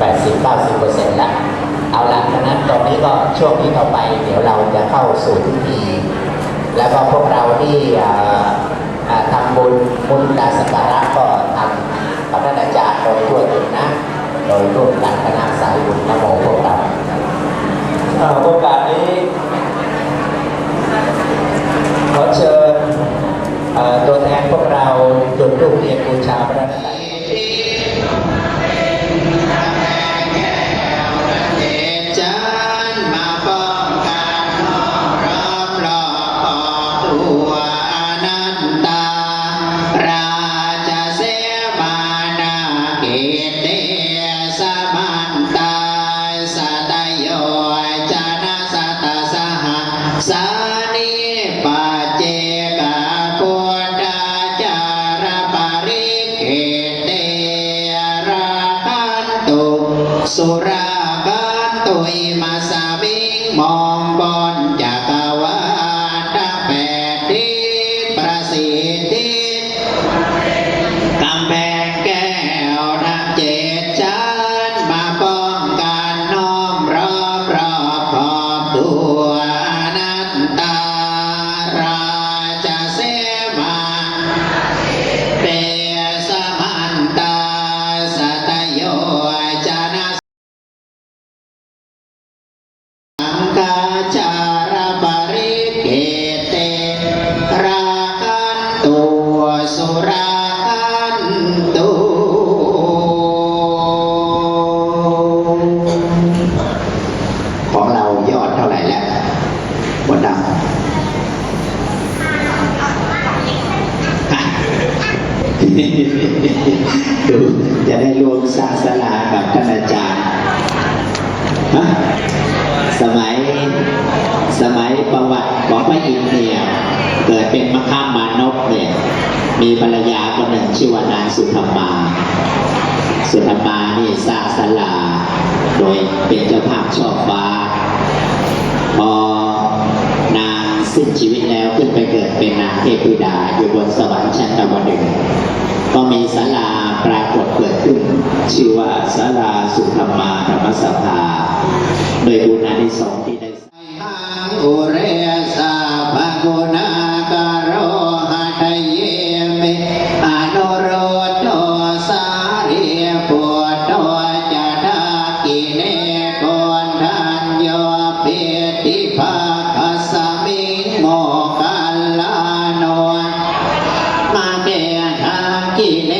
แ80-90%แล้ว เอาละดังนั้นตอนนี้ก็ช่วงนี้ต่อไป เดี๋ยวเราจะเข้าสู่พิธี แล้วก็พวกเราที่ทำบุญบุญดาสการะก็ทำพระอาจารย์โดยทั่วถึงนะ โดยร่วมกันคณะสายบุญนโมพวกเราโอกาสนี้ ขอเชิญตัวแทนพวกเราจุดรูปเรียนบูชาพระรัตนตรัย สุรากันตุยมาสามิงมองบนจากาวาลทั้งแปดทิศประสิทธิกำแพงแก้วนับเจ็ดชั้นมาป้องกันน้อมรอบรอบขอบตัว ดูจะได้รวมสร้างศาลากับท่านอาจารย์ฮะสมัยสมัยประวัติของพระอินทร์เนี่ยเกิดเป็นมค้ามานพเนี่ยมีภรรยาคนหนึ่งชื่อว่านางสุธรรมาสุธรรมานี่สร้างศาลา โดยเป็นเจ้าภาพชอบฟ้าพอนางสิ้นชีวิตแล้วขึ้นไปเกิดเป็นนางเทพธิดาอยู่บนสวรรค์ชั้นดาวดึงมีศาลาปรากฏเกิดขึ้น ชื่อว่าศาลาสุธรรมาธรรมสภาโดยบุญอานิสงส์ที่ได้อุเรสาภกุณาการโรหะทะเยมิอนุโรโตสารีปุตโตจะดากิเนโกนทันโยเปียติภาคัสมิงโมกัลลาโนมาเดทากิเล